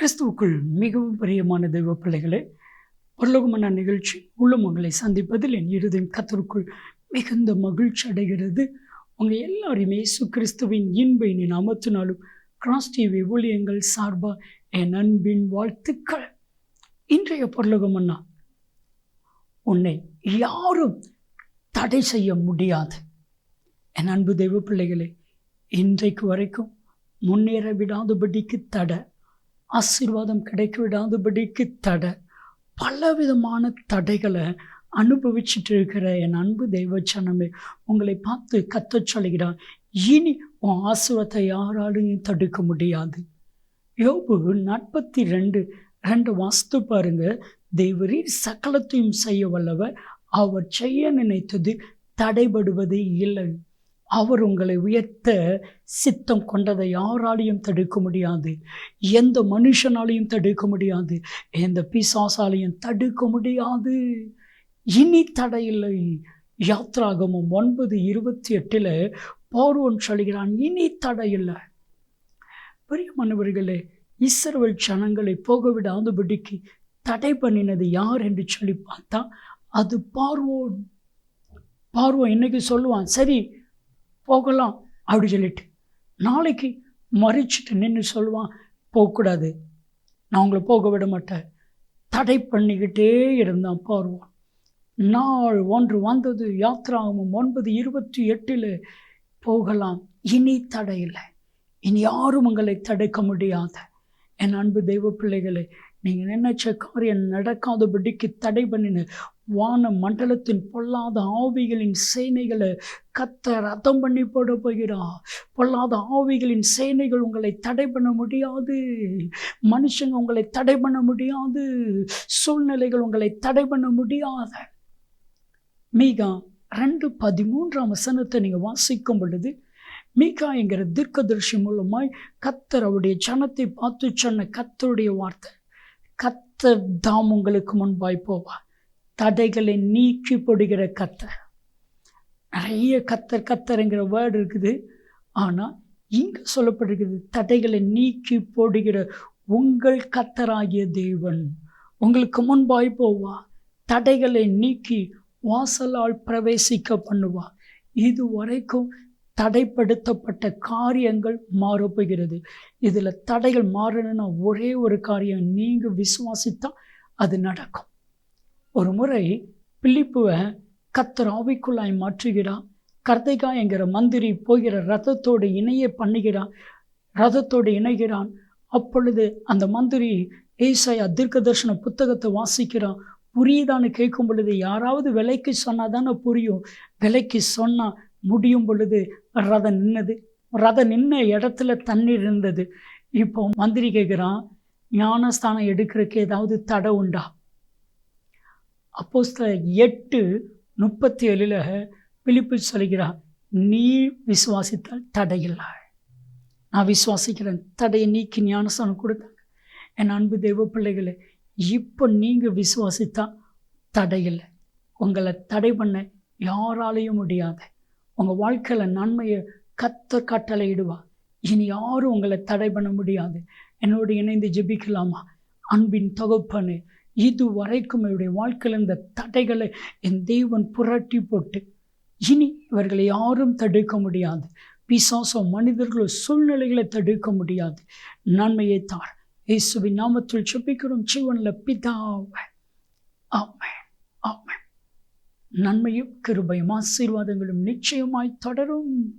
கிறிஸ்துவுக்குள் மிகவும் பிரியமான தெய்வ பிள்ளைகளே பரலோகமான நிகழ்ச்சி உள்ளம் உங்களை சந்திப்பதில் என் இருதயம் கத்தருக்குள் மிகுந்த மகிழ்ச்சி அடைகிறது. உங்கள் எல்லாரையுமே இயேசு கிறிஸ்துவின் இன்பை இனி அமர்த்தினாலும் கிராஸ் டிவி ஊழியங்கள் சார்பாக என் அன்பின் வாழ்த்துக்கள். இன்றைய பரலோகமன்னா உன்னை யாரும் தடை செய்ய முடியாது. என் அன்பு தெய்வ பிள்ளைகளே இன்றைக்கு வரைக்கும் முன்னேற விடாதபடிக்கு தடை. ஆசீர்வாதம் கிடைக்க விடாதபடிக்கு தடை. பலவிதமான தடைகளை அனுபவிச்சுட்டு இருக்கிற என் அன்பு தெய்வச்சனமே உங்களை பார்த்து கத்த சொல்கிறான் இனி உன் ஆசீர்வாதத்தை யாராலையும் தடுக்க முடியாது. யோபு நாற்பத்தி ரெண்டு ரெண்டு வாஸ்து பாருங்க. தேவரீர் சகலத்தையும் செய்ய வல்லவர் அவர் செய்ய நினைத்தது தடைபடுவது இல்லை. அவர் உங்களை உயர்த்த சித்தம் கொண்டதை யாராலையும் தடுக்க முடியாது. எந்த மனுஷனாலையும் தடுக்க முடியாது. எந்த பிசாசாலையும் தடுக்க முடியாது. இனி தடையில்லை. யாத்ராகமும் ஒன்பது இருபத்தி எட்டில் பார்வன் சொல்கிறான் இனி தடையில்லை. பிரியமானவர்களே இஸ்ரவேல் ஜனங்களை போக விடாதபடிக்கு தடை பண்ணினது யார் என்று சொல்லி பார்த்தா அது பார்வோன். பார்வோன் இன்னைக்கு சொல்லுவான் சரி போகலாம் அப்படி சொல்லிட்டு. நாளைக்கு மறிச்சிட்டு நின்று சொல்லுவான் போகக்கூடாது. நான் உங்களை போக விட மாட்டேன். தடை பண்ணிக்கிட்டே இருந்தான் பார்வோம் நாள் ஒன்று வந்தது யாத்திராகமும் ஒன்பது இருபத்தி எட்டில் போகலாம். இனி தடையில்லை இனி யாரும் உங்களை தடுக்க முடியாத. என் அன்பு தெய்வ பிள்ளைகளை நீங்கள் நினைச்ச காரியம் நடக்காதபடிக்கு தடை பண்ணின வான மண்டலத்தின் பொல்லாத ஆவிகளின் சேனைகளை கத்த ரத்தம் பண்ணி போட போகிறா பொல்லாத ஆவிகளின் சேனைகள் உங்களை தடை பண்ண முடியாது. மனுஷங்க உங்களை தடை பண்ண முடியாது. சூழ்நிலைகள் உங்களை தடை பண்ண முடியாத. மீகா ரெண்டு பதிமூன்றாம் வசனத்தை நீங்கள் வாசிக்கும் பொழுது மீகா என்கிற தீர்க்கதர்ஷி மூலமாய் கத்தர் அவருடைய ஜனத்தை பார்த்து சொன்ன கத்தருடைய வார்த்தை கத்தர் தாம் உங்களுக்கு முன்பாய் போவார். தடைகளை நீக்கி போடுகிற கத்தர். நிறைய கத்தர் கத்தருங்கிற வேர்டு இருக்குது. ஆனால் இங்கே சொல்லப்பட்டிருக்குது தடைகளை நீக்கி போடுகிற உங்கள் கத்தராகிய தேவன். உங்களுக்கு முன்பாய் போவா தடைகளை நீக்கி வாசலால் பிரவேசிக்க பண்ணுவா. இது வரைக்கும் தடைப்படுத்தப்பட்ட காரியங்கள் மாறப்போகிறது. இதில் தடைகள் மாறணும்னா ஒரே ஒரு காரியம் நீங்கள் விசுவாசித்தா அது நடக்கும். ஒரு முறை பிலிப்புவை கத்தர் ஆவிக்குள்ளாய் மாற்றுகிறான் கர்தைகா என்கிற மந்திரி போகிற ரதத்தோடு இணைய பண்ணுகிறான் ரதத்தோடு இணைகிறான். அப்பொழுது அந்த மந்திரி ஏசாய் தீர்க்க தர்ஷன புத்தகத்தை வாசிக்கிறான் புரியுதான்னு கேட்கும் பொழுது யாராவது விலைக்கு சொன்னால் தானே புரியும். விலைக்கு சொன்னால் முடியும் பொழுது ரதம் நின்னது. ரதம் நின்ன இடத்துல தண்ணீர் இருந்தது. இப்போ மந்திரி கேட்குறான் ஞானஸ்தானம் எடுக்கிறதுக்கு ஏதாவது தடை உண்டா? அப்போஸ்தல எட்டு முப்பத்தி ஏழில் பிலிப்பு சொல்கிறான் நீ விசுவாசித்தால் தடையில்லை நான் விசுவாசிக்கிறேன். தடையை நீக்கி ஞானசானம் கொடுத்தாங்க என் அன்பு தெய்வ பிள்ளைகளை இப்போ நீங்கள் விசுவாசித்தா தடையில்லை. உங்களை தடை பண்ண யாராலையும் முடியாது. உங்கள் வாழ்க்கையில் நன்மையை கத்த கட்டளையிடுவா இனி யாரும் உங்களை தடை பண்ண முடியாது. என்னோடு இணைந்து ஜெபிக்கலாமா? அன்பின் தொகுப்பனு இது வரைக்கும் என்னுடைய வாழ்க்கையில் இந்த தடைகளை என் தெய்வன் புரட்டி போட்டு இனி இவர்களை யாரும் தடுக்க முடியாது. பிசாசோ மனிதர்களோ சூழ்நிலைகளை தடுக்க முடியாது. நன்மையை தார். இயேசுவின் நாமத்தில் செபிக்கிறோம் ஜீவனில் பிதாவை. ஆமை ஆமை நன்மையும் கிருபையும் ஆசீர்வாதங்களும் நிச்சயமாய் தொடரும்.